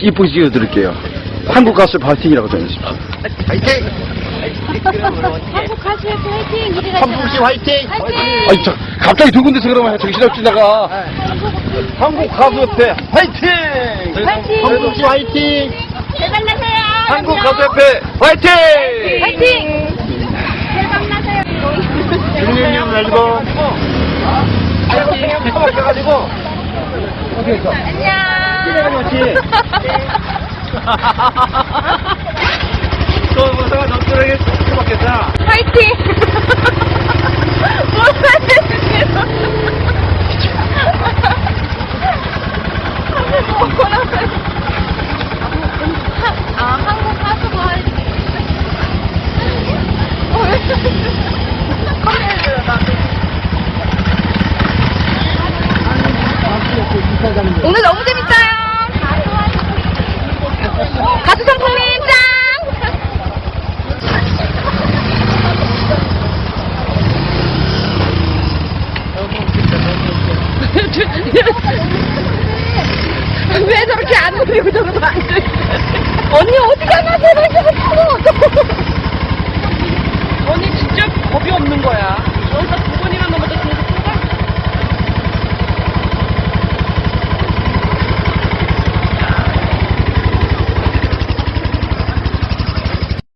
이쁘게 찍어드릴게요. 한국 가수 파이팅이라고 전해주십시오. 화이팅! 한국 가수의 화이팅! 이래가 한국 씨 화이팅! 화이팅! 아니, 저, 갑자기 두 군데서 그러면 정신없지다가 한국 가수협회 화이팅! 화이팅! 한국 씨 화이팅! 대박 나세요! 한국 가수협회 화이팅! 화이팅! 대박 나세요! 윤영님 날리고 가지고 안녕! 또 뭐가 너들에게 수밖에다 화이팅! 아, 한국 가수가 화이팅! 카메라 나도. 오늘 너무 재밌어요. 가수 상품님 짱! 왜 저렇게 안 울리고 저러면 안 돼? 언니 어디 가나 제발 좀 언니 진짜 겁이 없는 거야.